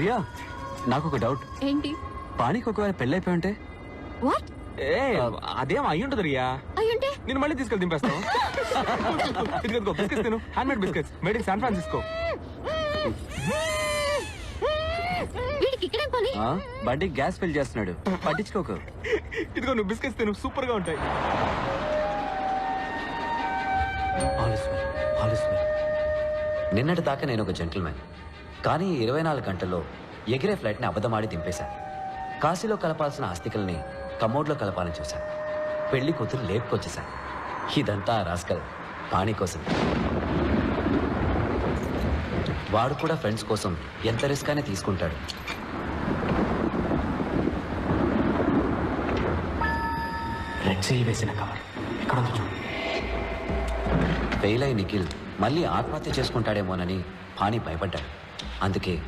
రియా నాకు ఒక డౌట్. ఏంటి? పానీకి ఒకవేళ పెళ్ళైపోయి ఉంటే? వాట్? ఏ అదేం అయ్యి ఉంటుంది రియా. అయ్యుంటే నేను మళ్ళీ తీసుకెళ్ళి దింపేస్తాను. ఇదిగో బిస్కెట్స్ తిను. Handmade biscuits made in San Francisco వీడికి ఇక్కడేం పని? ఆ, బండికి గ్యాస్ ఫిల్ చేస్తున్నాడు. పట్టించుకోకు. ఇదిగో నువ్వు బిస్కెట్స్ తిను. సూపర్గా ఉంటాయి. నిన్నటి దాకా నేను ఒక జెంటిల్మెన్ కానీ ఇరవై నాలుగు గంటల్లో ఎగిరే ఫ్లైట్ని అబద్ధమాడి దింపేశాను కాశీలో కలపాల్సిన ఆస్తికల్ని కమోడ్లో కలపాలని చూశాను పెళ్ళి కూతురు లేపుకొచ్చేశాను ఇదంతా రాస్కల్ పాణి కోసం. వాడు కూడా ఫ్రెండ్స్ కోసం ఎంత రిస్క్ అయినా తీసుకుంటాడు. రెడ్ సీల్ వేసిన కవర్. ఎక్కడ ఉంది చూడు. ఫెయిల్ అయి నిఖిల్ మళ్ళీ ఆత్మహత్య చేసుకుంటాడేమోనని పాణి భయపడ్డాడు. అందుకే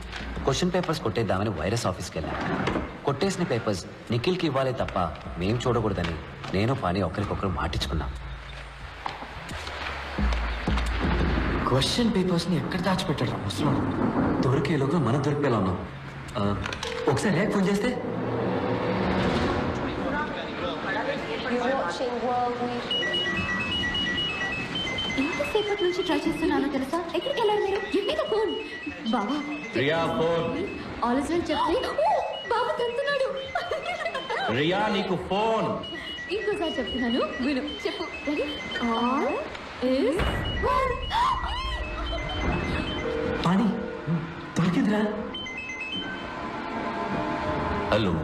క్వశ్చన్ పేపర్స్ కొట్టేద్దామని వైరస్ ఆఫీస్కి వెళ్ళాను. కొట్టేసిన పేపర్స్ నిఖిల్కి ఇవ్వాలే తప్ప మేం చూడకూడదని నేను పాణి ఒకరికొకరు మాటించుకున్నాం క్వశ్చన్ పేపర్స్ని ఎక్కడ దాచిపెట్టాడు ముసలాడు? దొరికేలోగా మనం దొరికేలా ఉన్నాం. ఆ, ఒకసారి రేపు ఫోన్ చేస్తే? ఎంతసేపటి నుంచి ట్రై చేస్తున్నానో తెలుసా? ఎక్కడికి వెళ్ళారు మీరు? గివ్ మీ ద ఫోన్ బావా. Riya phone. All is well చెప్తే ఓ, బావ తంతున్నాడు రియా నీకు ఫోన్. ఇంకోసారి చెప్తున్నాను విను. చెప్పు. రెడీ ఆల్ ఇస్ వెల్ పాణి దొరికిందిరా. హలో?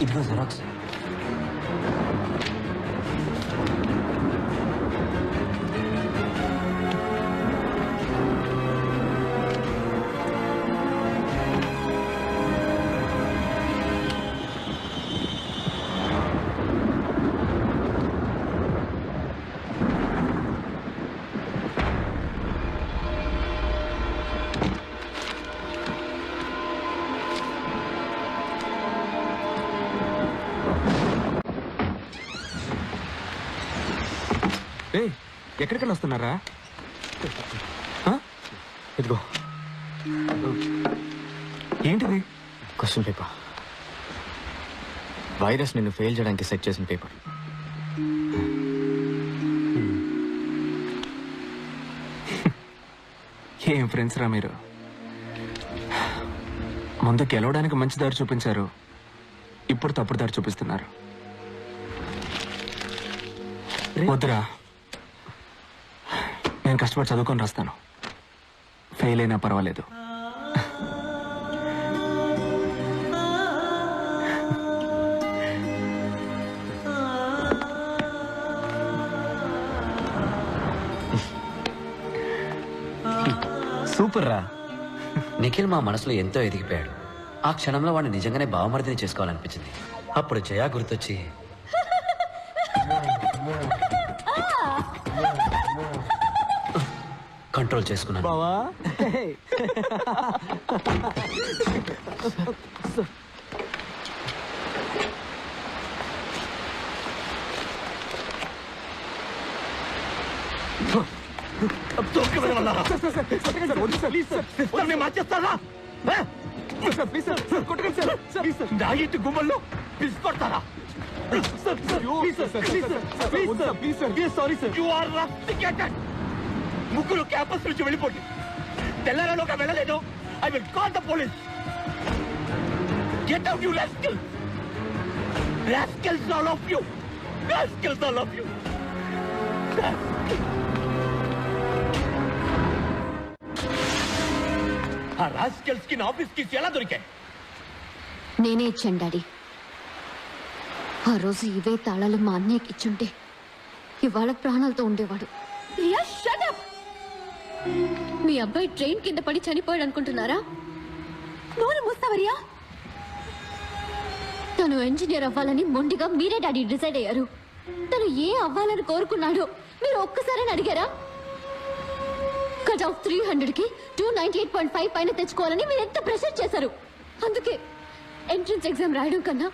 ఇదిగో జెరాక్స్ ఎక్కడికైనా వస్తున్నారా? ఇదిగో. ఏంటిది? క్వశ్చన్ పేపర్ వైరస్ నిన్ను ఫెయిల్ చేయడానికి సెట్ చేసిన పేపర్ ఏం ఫ్రెండ్స్ రా మీరు? ముందు గెలవడానికి మంచి దారి చూపించారు. ఇప్పుడు తప్పుడు దారి చూపిస్తున్నారు. వద్దురా. నేను కష్టపడి చదువుకొని రాస్తాను. ఫెయిల్ అయినా పర్వాలేదు. సూపర్ రా నిఖిల్ మా మనసులో ఎంతో ఎదిగిపోయాడు. ఆ క్షణంలో వాడిని నిజంగానే బావమరిదిని చేసుకోవాలనిపించింది. అప్పుడు జయా గుర్తొచ్చి కంట్రోల్ చేసుకున్నాను బావా నా ఇంటి గుమ్మల్లో పిసుకొడతారా యు ఆర్ రస్టికేటెడ్ ముగ్గురు క్యాంపస్ నుంచి వెళ్ళిపోండి. తెల్లారలోగా వెళ్ళలేదు I will call the police. Get out you rascals rascals all of you rascals all of you ఆ రాస్కల్స్కి నా ఆఫీస్కి ఎలా దొరికాయి? నేనే ఇచ్చాను డాడీ. ఆ రోజు ఇవే తాళాలు మా అన్నయ్యకి ఇచ్చుంటే ఇవాళ ప్రాణాలతో ఉండేవాడు. Riya shut up! మీ అబ్బాయి ట్రైన్ కింద పడి చనిపోయాడు అనుకుంటున్నారా? నోరు మూస్తావరియా? తను ఇంజనీర్ అవ్వాలని మొండిగా మీరే డాడీ డిసైడ్ అయ్యారు. తను ఏ అవ్వాలని కోరుకున్నాడో మీరు ఒక్కసారి అడిగారా? కట్ ఆఫ్ త్రీ హండ్రెడ్కి two ninety eight point five పైన తెచ్చుకోవాలని మీరు ఎంత ప్రెషర్ చేశారు? అందుకే ఎంట్రన్స్ ఎగ్జామ్ రాయడం కన్నా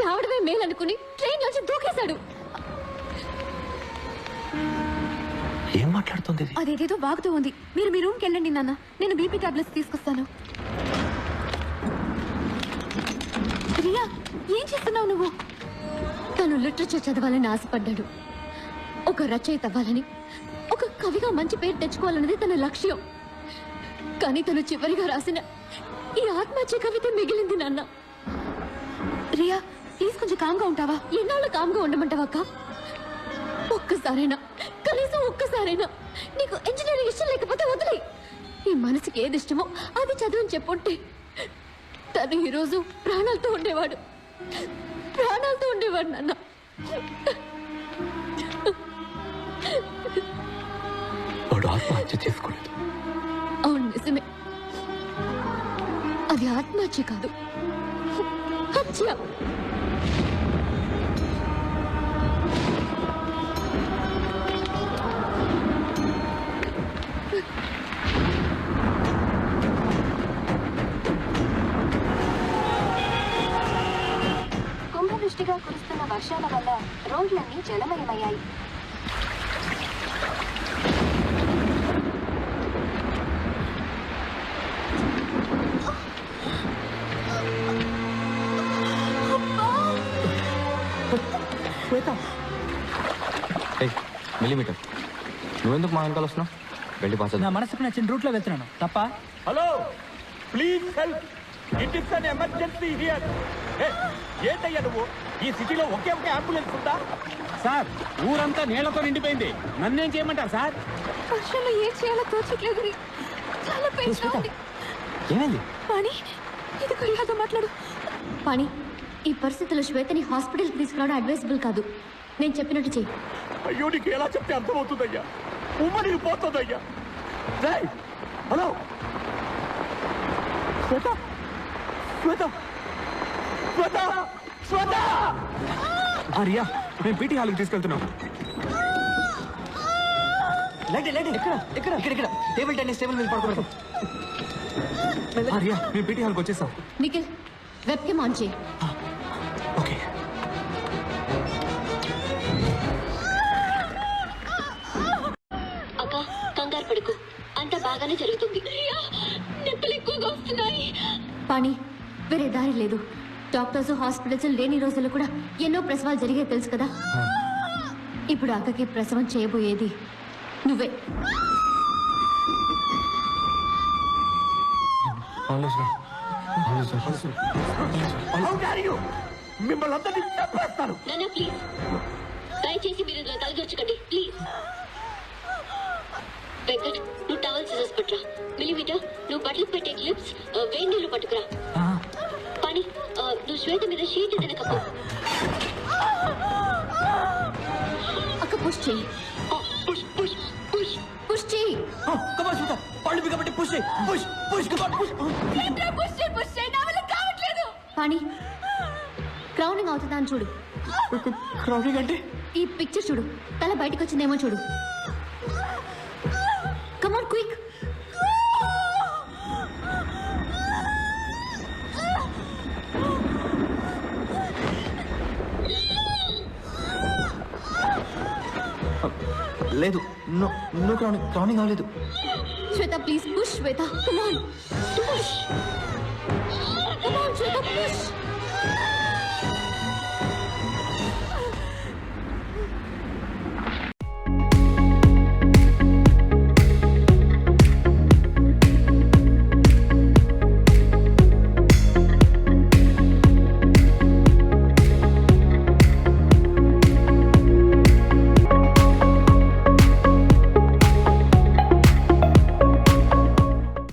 చావడమే మేలనుకుని ట్రైన్ నుంచి దూకేశాడు. ఏం మాట్లాడుతుంది అదేదేదో బాగుతూ ఉంది. మీరు మీ రూమ్కి వెళ్ళండి నాన్న. నేను బీపీ టాబ్లెట్స్ తీసుకొస్తాను. రియా ఏం చేస్తున్నావు నువ్వు? తను లిటరేచర్ చదవాలని ఆశపడ్డాడు. ఒక రచయిత అవ్వాలని ఒక కవిగా మంచి పేరు తెచ్చుకోవాలన్నది తన లక్ష్యం. కానీ తను చివరిగా రాసిన ఈ ఆత్మహత్య కవిత మిగిలింది నాన్న. రియా ప్లీజ్ కొంచెం కామ్గా ఉంటావా? ఎన్నాళ్ళు కామ్గా ఉండమంటావా అక్క? ఒక్కసారైనా. కనీసం ఒక్కసారైనా. నీకు ఇంజనీరింగ్ ఇష్టం లేకపోతే వదిలే. నీ మనసుకి ఏది ఇష్టమో అది చదువుని చెప్పుంటే తను ఈరోజు ప్రాణాలతో ఉండేవాడు. ప్రాణాలతో ఉండేవాడు నాన్న. వాడు ఆత్మహత్య చేసుకోలేదు. అవును నిజమే. అది ఆత్మహత్య కాదు. హత్య. జలమయమయ్యాయి మిల్లీమీటర్. నువ్వెందుకు మా వెనకాల వస్తున్నావు? వెళ్ళి పాస్ నా మనసుకు నచ్చిన రూట్లో వెళ్తున్నాను. తప్ప? Hello please help. It is an emergency here ఏంటయ్యా నువ్వు? ఈ సిటీలో ఒకే ఒకే అంబులెన్స్ ఉందా? సార్ ఊరంతా నీళ్ళతో నిండిపోయింది. నన్నేం చేయమంటారు సార్? వర్షంలో ఏం చేయాలో తోచట్లేదు. చాలా పెయిన్ ఉంది. ఏమైంది? పాణి ఇది కొరియాతో మాట్లాడు. పాణి ఈ పరిస్థితుల్లో శ్వేతని హాస్పిటల్కి తీసుకురావడం అడ్వైజబుల్ కాదు. నేను చెప్పినట్టు చెయ్యి. అయ్యో నీకు ఎలా చెప్తే అర్థమవుతుందయ్యా? ఉమ్మడికి పోతుందయ్యా. హలో. శ్వేత శ్వేత శ్వేత శ్వేత. ఆ, రియా మేము పీటీ హాల్కి తీసుకెళ్తున్నాం. లేండి లేండి ఇక్కడ ఇక్కడ ఇక్కడ ఇక్కడ. టేబుల్ టెన్నిస్ టేబుల్ మీద పడుకోండి ఆ, రియా మేము పీటీ హాల్కి వచ్చేసాం. నిఖిల్ వెబ్ కెమ్ ఆన్ చేయి. ఓకే. అక్క కంగారు పడుకు. అంత బాగానే జరుగుతుంది. నొప్పులు ఎక్కువగా వస్తున్నాయి. పాణి వేరే దారి లేదు. డాక్టర్స్ హాస్పిటల్స్ లేని రోజుల్లో కూడా ఎన్నో ప్రసవాలు జరిగే తెలుసు కదా? ఇప్పుడు అక్కకి ప్రసవం చేయబోయేది నువ్వే. మిమ్మల్ని అందరినీ చంపేస్తాను ప్లీజ్ దయచేసి మీరు తలదొచ్చకండి ప్లీజ్ వెంకట్ నువ్వు టవల్ సిజర్స్ పట్టురా మిలిమీటర్ నువ్వు బట్టలు పెట్టే క్లిప్స్ క్రౌనింగ్ అవుతుందా అని చూడు. క్రౌడింగ్ అంటే? ఈ పిక్చర్ చూడు. తల బయటకు వచ్చిందేమో చూడు కమాన్ క్విక్ లేదు. నో నో క్రౌనింగ్ క్రౌనింగ్ అవ్వలేదు. Shweta please push Shweta. Come on push